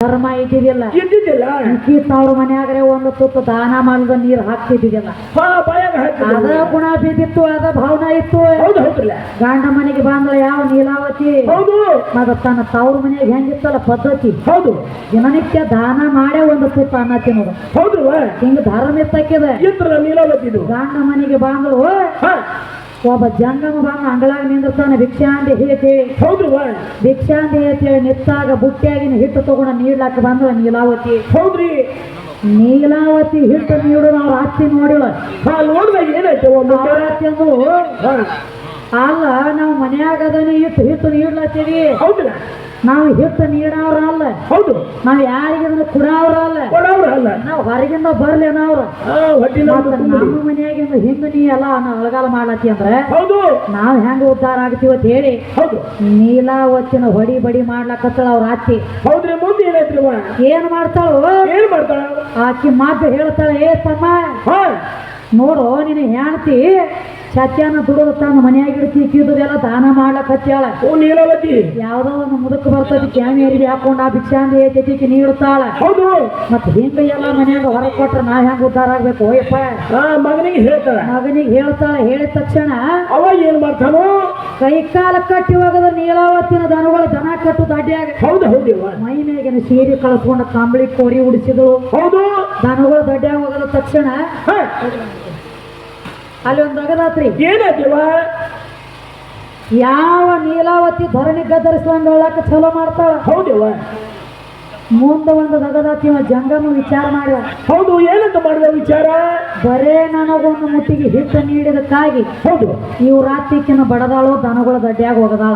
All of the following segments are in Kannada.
ಧರ್ಮ ಇದ್ದಿದ್ದಿಲ್ಲ ಇದ್ದಿದ್ದಿಲ್ಲ. ಅವ್ರ ಮನ್ಯಾಗ್ರೆ ಒಂದು ತುತ್ತು ದಾನ ಮಾಡಿದ ನೀರು ಹಾಕ್ತಿದ್ದಿದ್ದಿಲ್ಲ ಅದ ಗುಣ ಬಿದ್ದಿತ್ತು ಅದ ಭಾವನಾ ಇತ್ತು. ಗಂಡ ಮನೆಗೆ ಬಂದ್ರ ಯಾವ ನೀಲಾವತಿ? ಹೌದು. ಮತ್ತ ತನ್ನ ತವ್ರ ಮನೆಗೆ ಹೆಂಗಿತ್ತಲ್ಲ ಪದ್ಧತಿ? ಹೌದು. ದಿನನಿತ್ಯ ದಾನ ಮಾಡೇ ಒಂದು ತುತ್ತು ಅನ್ನ ತಿನ್ನೋದು ಹೌದು ಹಿಂಗ ಧರ್ಮ ಇತ್ತಕ್ಕಿದೆ ಇದ್ರ ನೀಲಾವತಿದು. ಗಂಡ ಮನೆಗೆ ಬಂದ್ರು ಒಬ್ಬ ಜಂಗಮ ಬಂದ ಅಂಗಳಾಗ ನಿಂದಿರ್ತಾನೆ. ಭಿಕ್ಷಾಂತಿ ಹೇಳ್ತೇವೆ ಹೌದು ಭಿಕ್ಷಾಂದಿ ಹೇಳ್ತೇವೆ ನಿತ್ತಾಗ ಬುಟ್ಟಿಯಾಗಿನ ಹಿಟ್ಟು ತಗೊಂಡ ನೀಡ್ಲಾಕ ಬಂದ್ರ ನೀಲಾವತಿ. ಹೌದ್ರಿ. ನೀಲಾವತಿ ಹಿಟ್ಟು ನೀಡು ನೋಡಿಲ್ಲ. ಅವ್ರ ಅತ್ತಿ ಹಾ. ಅಲ್ಲ ನಾವು ಮನ್ಯಾಗ ಇಟ್ಟು ಹಿಟ್ಟು ಹಿಟ್ಟು ನೀಡ್ಲಾತೀವಿ ಹೌದ್ರಲ್ಲ ನಾವು ಹಿಟ್ಟು ನೀಡವ್ರ ಅಲ್ಲ. ಹೌದು. ನಾವು ಯಾರಿಗೆ ಅದನ್ನ ಕುಡವ್ರ ಅಲ್ಲ. ಕೊಡವ್ರ ಅಲ್ಲ. ನಾವು ಹೊರಗಿಂದ ಬರ್ಲೇನ ಅವ್ರ ನಮ್ಮ ಮನೆಯಾಗಿಂದ ಹಿಂದೆ ನೀ ಎಲ್ಲ ನಾವು ಅಳಗಾಲ ಮಾಡ್ಲತ್ತಿ ಅಂದ್ರೆ ಹೌದು. ನಾವ್ ಹೆಂಗ ಉದ್ಧಾರ ಆಗ್ತೀವಿ ಅಂತ ಹೇಳಿ ಹೌದು. ನೀಲಾವತ್ತಿನ ಹೊಡಿ ಬಡಿ ಮಾಡ್ಲಕತ್ತಳ ಅವ್ರ ಆಕಿ ಹೌದ್ರಿ ಮುಂದೆ ಏನೈತ್ರಿ ಏನ್ ಮಾಡ್ತಾಳು? ಏನ್ ಮಾಡ್ತಾಳ? ಆಕಿ ಮಾತು ಹೇಳ್ತಾಳೆ ಏ ತಮ್ಮ ನೋಡು ನಿನ್ನ ಹೆಣ್ತಿ ಸತ್ಯಾನ ದುಡಿದು ತಾನು ಮನೆಯಾಗಿಡ್ತಿ ಇಡ್ತಿ ಕಿದುದೆಲ್ಲ ದಾನ ಮಾಡ್ಲಕ್ ಹಚ್ಚಾಳ ಯಾವ್ದೋ ಒಂದು ಮುದುಕ ಬರ್ತದ ಕ್ಯಾಮಿ ಅರಿವಿ ಹಾಕೊಂಡು ಆ ಭಿಕ್ಷಾಂದಿ ಏತೈತಿ ನೀಡುತ್ತಾಳ. ಹೌದು. ಮತ್ ಹಿಂಗ ಎಲ್ಲ ಮನ್ಯಾಗ ಹೊರಗೆ ಕೊಟ್ರೆ ನಾ ಹೆಂಗ್ ಉದ್ಧಾರ ಆಗ್ಬೇಕು ಓಯಪ್ಪ? ಮಗನಿಗೆ ಹೇಳ್ತಾಳ. ಮಗನಿಗೆ ಹೇಳ್ತಾಳ ಹೇಳಿದ ತಕ್ಷಣ ಅವ ಏನ್ ಮಾಡ್ತಾನೋ? ಕೈ ಕಾಲ ಕಟ್ಟಿ ಹೋಗದ ನೀಲಾವತ್ತಿನ ದನಗಳು ದನ ಕಟ್ಟು ದಡ್ಡಿಯಾಗ ಹೌದು ಹೌದು ಮೈ ಮೇಗಿನ ಸೀರೆ ಕಳಿಸ್ಕೊಂಡ ಕಂಬಳಿ ಕೋರಿ ಉಡಿಸಿದ್ರು ಹೌದು. ದನಗಳು ದಡ್ಡಿಯಾಗ ಹೋಗದ ತಕ್ಷಣ ಅಲ್ಲಿ ಒಂದು ಮಗದಾತ್ರಿ ಏನಾಯ್ತಿವ ಯಾವ ನೀಲಾವತಿ ಧರಣಿ ಗದ್ದರಿಸ್ಕೊಂಡ್ ಹೇಳಕ್ಕೆ ಚಲೋ ಮಾಡ್ತಾಳ. ಹೌದವ ಮುಂದೆ ಒಂದು ನಗದಾತಿ ಜಂಗಮ ವಿಚಾರ ಮಾಡ್ಯಾವ ಹೌದು ಏನಂತ ಮಾಡಿದ ವಿಚಾರ? ಬರೇ ನನಗೊಂದು ಮುಟ್ಟಿಗೆ ಹಿಟ್ಟು ನೀಡಿದಕ್ಕಾಗಿ ಹೌದು. ಇವು ರಾತ್ರಿಕಿನ ಬಡದಾಳು ದನಗಳ ದಡ್ಡಿಯಾಗ ಹೋಗದಾಳ.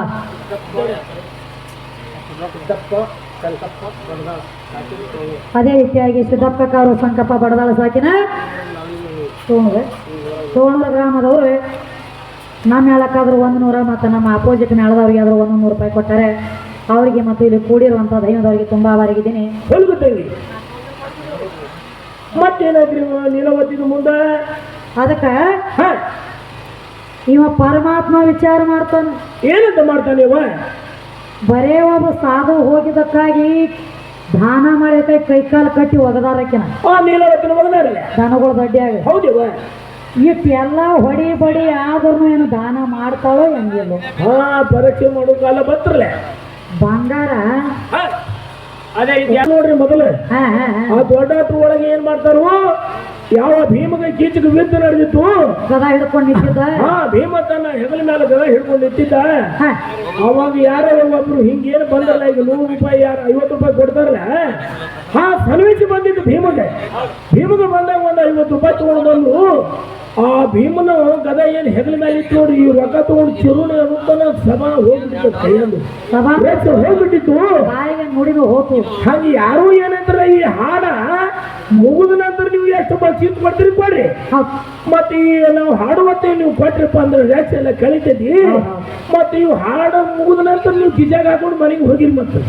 ಅದೇ ರೀತಿಯಾಗಿ ಸಿದ್ದಪ್ಪಕಾರು ಸಂಕಪ್ಪ ಬಡದಾಳ ಸಾಕಿನ. ಸೋಣುವೆ ಗ್ರಾಮದವ್ರು ನಮ್ಮ ಹೇಳಕ್ಕಾದ್ರೂ ಒಂದು ನೂರ ಮತ್ತು ನಮ್ಮ ಅಪೋಸಿಟ್ ಮೇಳದವ್ರಿಗೆ ಆದರೂ ಒಂದು ನೂರು ರೂಪಾಯಿ ಕೊಟ್ಟಾರೆ ಅವರಿಗೆ ಮತ್ತು ಇಲ್ಲಿ ಕೂಡಿರುವಂಥ ದೈವದವರಿಗೆ ತುಂಬ ಆಭಾರಿಗಿದ್ದೀನಿ ಹೊಲ್ಗುತ್ತೇವಿ ಮತ್ತೇನಾದ್ರಿ ನೀಲವತ್ತಿನ ಮುಂದೆ? ಅದಕ್ಕೆ ಇವ ಪರಮಾತ್ಮ ವಿಚಾರ ಮಾಡ್ತಾನೆ. ಏನಂತ ಮಾಡ್ತಾನೆ ಇವ? ಬರೇ ಒಬ್ಬ ಸಾಧು ಹೋಗಿದ್ದಕ್ಕಾಗಿ ದಾನ ಮಾಡಿ ಕೈ ಕಾಲು ಕಟ್ಟಿ ಒಗದಾರಕ್ಕಿನ. ದನಗಳು ದಡ್ಡಿಯಾಗ ಹೌದಿವ ಇಷ್ಟೆಲ್ಲ ಹೊಡಿ ಬಡಿ ಆದ್ರೂ ಏನು ದಾನ ಮಾಡ್ತಾಳೋ ಹೆಂಗಿಲ್ಲ? ಹಾ ಪರೀಕ್ಷೆ ಮಾಡೋ ಕಾಲ ಬತ್ರಲೆ ಬಂಗಾರ? ಅದೇ ಇದು ನೋಡ್ರಿ ಮೊದಲು? ಆ ದೊಡ್ಡ ಒಳಗೆ ಏನ್ ಮಾಡ್ತಾರೋ ಯಾವ ಭೀಮಗ ಕೀಚಕ ಯುದ್ಧ ನಡೆದಿತ್ತು? ಸದಾ ಹಿಡ್ಕೊಂಡು ನಿಂತಿದ್ದ? ಹಾ ಭೀಮ ತನ್ನ ಹೆಗಲ ಮೇಲೆ ಗದ ಹಿಡ್ಕೊಂಡು ನಿಂತಿದ್ದ. ಹಾ. ಅವಾಗ ಯಾರೋ ಒಬ್ರು ಹಿಂಗೇನು ಬಂದಲ್ಲ ಈಗ ನೂರು ರೂಪಾಯಿ ಯಾರು ಐವತ್ತು ರೂಪಾಯಿ ಕೊಡ್ತಾರಲ್ಲ? ಹಾ ಸನ್ವಿಸಿ ಬಂದಿದ್ದು ಭೀಮಗೆ. ಭೀಮಗೆ ಬಂದಾಗ ಒಂದು ಐವತ್ತು ರೂಪಾಯಿ ತಗೊಂಡು ಬಂದು ಆ ಭೀಮನ ಗದ ಏನು ಹೆಗಲ ಮೇಲೆ ಇತ್ತು ನೋಡಿ ಈ ರೊಕ್ಕ ತಗೊಂಡು ಚಿರುಣಿ ಅನ್ನೋದನ್ನ ಸಭಾ ಹೋಗ್ಬಿಟ್ಟಿತ್ತು ಕೈಯಲ್ಲಿ. ಸಭಾ? ಹೋಗ್ಬಿಟ್ಟಿತ್ತು. ಬಾಯಿಗೆ ನುಡಿದು ಹೋತು. ಹಂಗೆ ಯಾರು ಏನಂದ್ರೆ ಈ ಹಾಡ ಮುಗಿದ ನಂತರ ನೀವು ಎಷ್ಟು ಬಸ್ಸಿತ್ ಕೊಡ್ತೀರಿ ಕೊಡ್ರಿ. ಮತ್ತೆ ಈ ನಾವು ಹಾಡುವತ್ತೆ ನೀವು ಕೊಟ್ರಿಪ್ಪ ಅಂದ್ರೆ ರ್ಯಾಕ್ಸ್ ಎಲ್ಲ ಕಳಿತೈತಿ ಮತ್ತೆ ಇವು ಹಾಡು ಮುಗಿದ ನಂತರ ನೀವು ಗಿಜಾಗ ಹಾಕೊಂಡು ಮನೆಗೆ ಹೋಗಿರಿ ಮತ್ತೆ.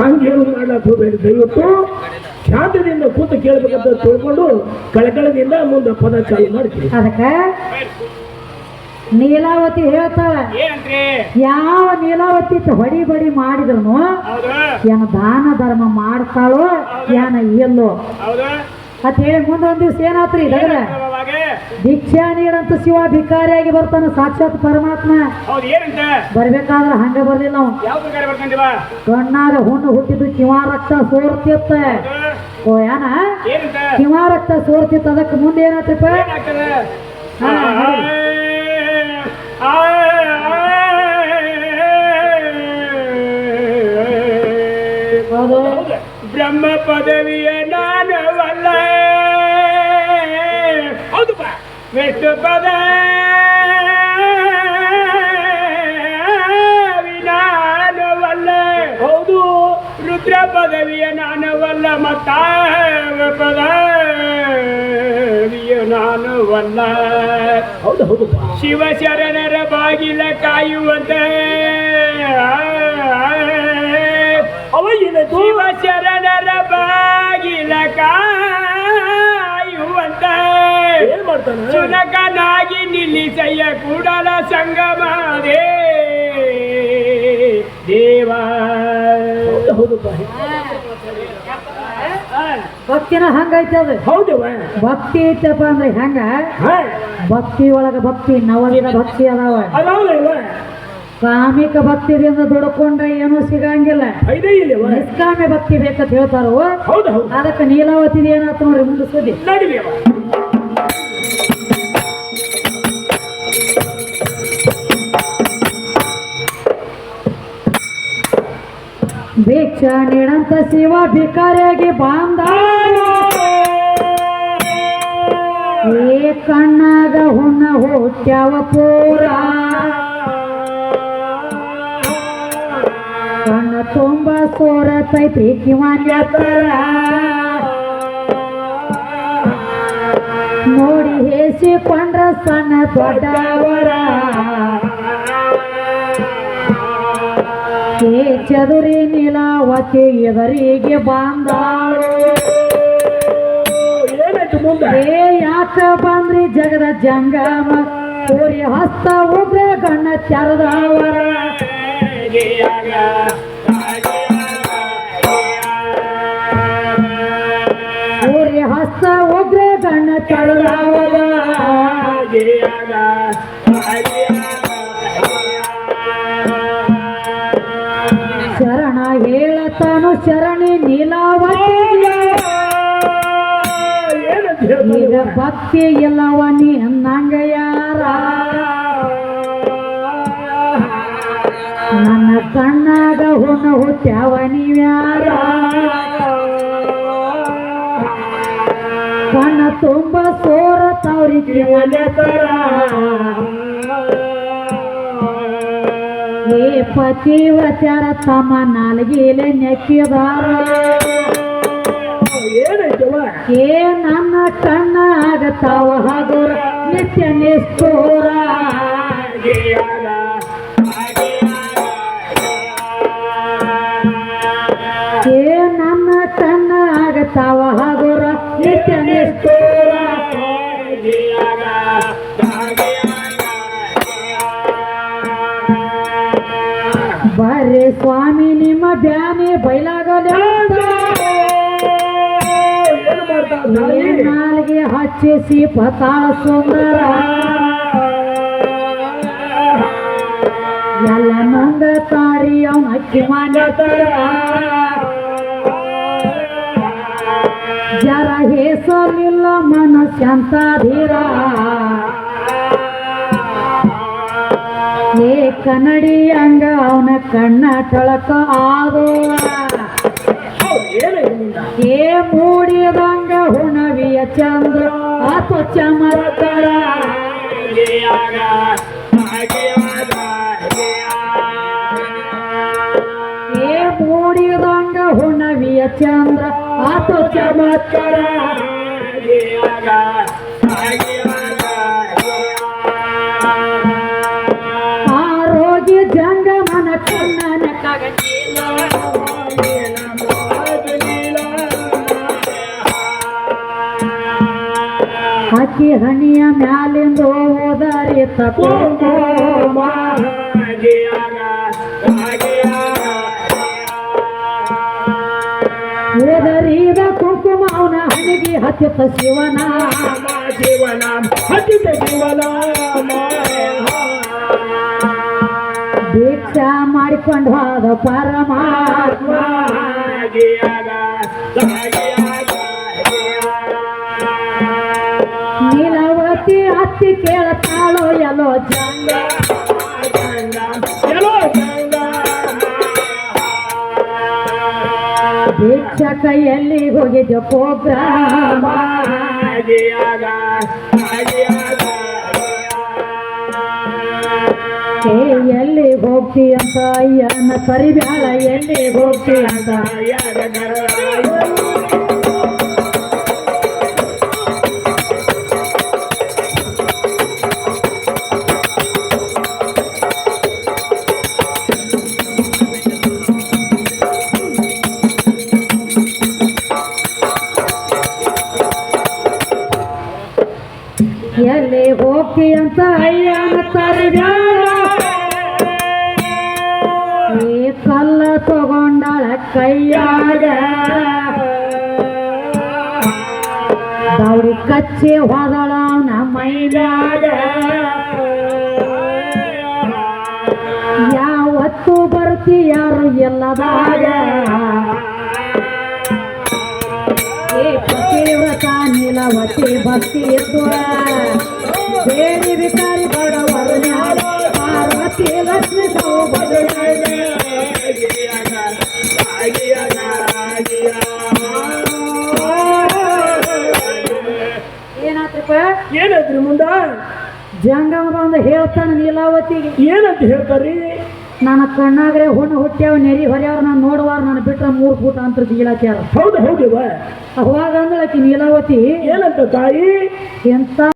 ಹಂಗೇನು ಮಾಡ್ಲಾಕ್ ಹೋಗ್ಬೇಡಿ ದಯವಿಟ್ಟು. ಶಾಂತದಿಂದ ಕೂತು ಕೇಳಬೇಕಂತ ತಿಳ್ಕೊಂಡು ಕಳಕಳದಿಂದ ಮುಂದೆ ಪದ ಚಾಲು ಮಾಡ್ತೀವಿ ಅದಕ್ಕೆ ನೀಲಾವತಿ ಹೇಳ್ತಾಳ ಯಾವ ನೀಲಾವತಿ ತ ಹೊಡಿ ಬಡಿ ಮಾಡಿದ್ರು ಹೌದಾ? ಏನ ದಾನ ಧರ್ಮ ಮಾಡ್ತಾಳೋ ಏನ ಇಲ್ಲೋ. ಹೌದಾ? ಅಂತ ಹೇಳಿ ಮುಂದೆ ಒಂದ್ ದಿವ್ಸ ಏನಾತ್ರಿ ದಗದ ಭಿಕ್ಷಾ ನೀಡಂತ ಶಿವ ಭಿಕಾರಿಯಾಗಿ ಬರ್ತಾನ ಸಾಕ್ಷಾತ್ ಪರಮಾತ್ಮ ಬರ್ಬೇಕಾದ್ರ ಹಂಗ ಬರ್ಲಿಲ್ಲ ಕಣ್ಣಾಗ ಹುಣ್ಣು ಹುಟ್ಟಿದ್ದು ಕಿವ ರಕ್ತ ಸೋರ್ತಿತ್ತ ಓ ಏನ ಕಿವ ರಕ್ತ ಸೋರ್ತಿತ್ತ ಅದಕ್ಕೆ ಮುಂದೆ ಏನಾಯ್ತಪ್ಪ ಬ್ರಹ್ಮ ಪದವಿಯ ನಾನವಲ್ಲ ವಿಷ್ಣು ಪದ ಹೌದು. ರುದ್ರ ಪದವಿಯ ನಾನವಲ್ಲ ಮತ್ತಾವ ಪದವಿಯ ನಾನವಲ್ಲ ಹೌದು. ಹೌದು ಶಿವಶರಣರ ಬಾಗಿಲ ಕಾಯುವಂತ ಅವ ಶಿವಶರಣರ ಬಾಗಿಲ ಮಾಡ್ತಾನೆ. ಸುನಕನಾಗಿ ನಿಲ್ಲಿಸಯ್ಯ ಕೂಡಲ ದೇವ. ಹೌದು ಭಕ್ತಿನ ಹಂಗೈತೆ ಅದು. ಹೌದು ಭಕ್ತಿ ಐತಪ್ಪ ಅಂದ್ರೆ ಹೆಂಗ? ಭಕ್ತಿ ಒಳಗ ಭಕ್ತಿ ನವವಿಧ ಭಕ್ತಿ ಅದಾವ. ಕಾಮಿಕ ಭಕ್ತಿದಿಂದ ದುಡ್ಕೊಂಡ್ರೆ ಏನೂ ಸಿಗಂಗಿಲ್ಲ. ನಿಷ್ಕಾಮ್ಯ ಭಕ್ತಿ ಬೇಕಂತ ಹೇಳ್ತಾರೋ? ಹೌದು ಹೌದು. ಅದಕ್ಕೆ ನೀಲಾವತಿ ಏನಾತ ನೋಡ್ರಿ ಮುಂದೆ ಸುದ್ದಿ. ಭಿಕ್ಷ ನೀಡಂತ ಶಿವ ಭಿಕಾರಿಯಾಗಿ ಬಾಂಧ ಏ ಕಣ್ಣಾಗ ಹುಣ್ಣ ಹುಟ್ಟ್ಯಾವ ಪೂರ. ಕಣ್ಣ ತುಂಬ ಸೋರತೈತಿ ಕಿವಾನ್ಯತರ ನೋಡಿ ಹೇಸಿಕೊಂಡ್ರ ಸಣ್ಣ ದೊಡ್ಡವರ. ಏ ಚದುರಿ ನೀಲಾವತಿ ಎದರಿಗೆ ಮುಂದೆ? ಏ ಯಾಕ ಬಂದ್ರಿ ಜಗದ ಜಂಗಮ? ಸೂರಿ ಹಸ್ತ ಉಗ್ರ ಗಣ್ಣ ಚರದವರ ಸೂರ್ಯ ಹಸ್ತ ಉಗ್ರ ಗಣ್ಣ ಚರದವರ ಹೇಳತಾನು ಶರಣಿ ನೀಲಾವತಿ ಈಗ ಭಕ್ತಿ ಎಲ್ಲವ ನೀ ಅನ್ನಂಗ ಯಾರ ನನ್ನ ಕಣ್ಣಾಗ ಹುಣ್ಣ ಹುಟ್ಟ್ಯಾವ ನೀವ್ಯಾರ ಕಣ್ಣ ತುಂಬ ಸೋರ ತವ್ರಿಗೆ ಏ ಪತಿವಚಾರ ತಮ್ಮ ನಾಲ್ಗಿಲೆ ನೆಕ್ಕಿದಾರ. ಏ ನನ್ನ ಕಣ್ಣ ಆಗತಾವ ಹಗುರ ನಿತ್ಯ ನಿಷ್ಠೂರ. ಸ್ವಾಮಿ, ನಿಮ್ಮ ಧ್ಯಾನಿ ಮಾಡ್ತಾ ನಾಲ್ಗೆ ಹಚ್ಚಿಸಿ ಪತಾಳ ಸುಂದರ. ಎಲ್ಲ ನಂದ ತಾರಿ ಅವನ ಅಕ್ಕಿ ಮಾನ್ಯತರ. ಜರ ಹೇಸಲಿಲ್ಲ ಮನಸ್ಸಂತ ಧೀರ. ಏ ಕನ್ನಡಿ ಹಂಗ ಅವನ ಕಣ್ಣ ಟೊಳಕ ಆದೋ ಏನಾಯ್ತು ಮುಂದೆ ಏ ಮೂಡಿದಂಗ ಹುಣವಿಯ ಚಂದ್ರ ಆತು ಚಮತ್ಕಾರ ಏ ಮೂಡಿದಂಗ ಹುಣವಿಯ ಚಂದ್ರ ಆತು ಚಮತ್ಕಾರ ಹಕ್ಕಿ ಹಣಿಯ ಮ್ಯಾಲಿಂದ ಹೋದಾರಿ ತಪ್ಪು ಹೋದರಿದ ಕುಂಕುಮ ಅವನ ಹಣಿಗೆ ಹತ್ತಿತ ಶಿವನ. ಜೀವನ ಹತ್ತಿತ ಜೀವನ ದೀಕ್ಷಾ ಮಾಡಿಕೊಂಡು ಹೋದ ಪರಮಾತ್ಮ. ನೀಲವತಿ ಹತ್ತಿ ಕೇಳತಾಳೋ ಎಲ್ಲೋ ಜಂಗ. ದೀಕ್ಷ ಕೈಯಲ್ಲಿ ಹೋಗಿದ್ದ ಪ್ರೋಗ್ರಾಮ. ಕೈಯಲ್ಲಿ ಹೋಗ್ತಿ ಅಂತ ಅಯ್ಯನ ಕರಿಬ್ಯಾಳ ಎಲ್ಲಿ ಹೋಗ್ತಿ ಅಂತ. ಎಲ್ಲಿ ಹೋಗ್ತಿ ಅಂತ ಅಯ್ಯನ ಏ ಕಲ್ಲ ತಗೊಂಡಳ ಕೈಯಾಗ. ದೌಡಿ ಕಚ್ಚಿ ಹೋದಳ ಅವನ ಮೈದಾಗ ಯಾವತ್ತು ಬರ್ತಿ ಯಾರು ಎಲ್ಲದಾಗ ಪತಿವ್ರತ ನೀಲವತಿ ಭಕ್ತಿ ಇತ್ತು ಬೇರೆ ವಿಕಾರಿ ಏನಾತ್ರಪ್ಪ? ಏನೈತ್ರಿ ಮುಂದ? ಜಂಗಮ ಬಂದ ಹೇಳ್ತಾನೆ ನೀಲಾವತಿಗೆ ಏನಂತ ಹೇಳ್ತಾರ್ರಿ? ನನ್ನ ಕಣ್ಣಾಗ್ರೆ ಹುಣ್ಣು ಹುಟ್ಟ್ಯಾವ ನೆರಿ ಹೊರ್ಯಾವ ನಾನು ನೋಡುವಾರ ನಾನು ಬಿಟ್ರ ಮೂರು ಫೂಟ ಅಂತ ಜಿಗಿಳಕ್ಯಾರ ಹೌದು ಹೌದು ಅವಾಗ ಅಂದಳಕಿ ನೀಲಾವತಿ ಏನಂತ ತಾಯಿ? ಎಂತ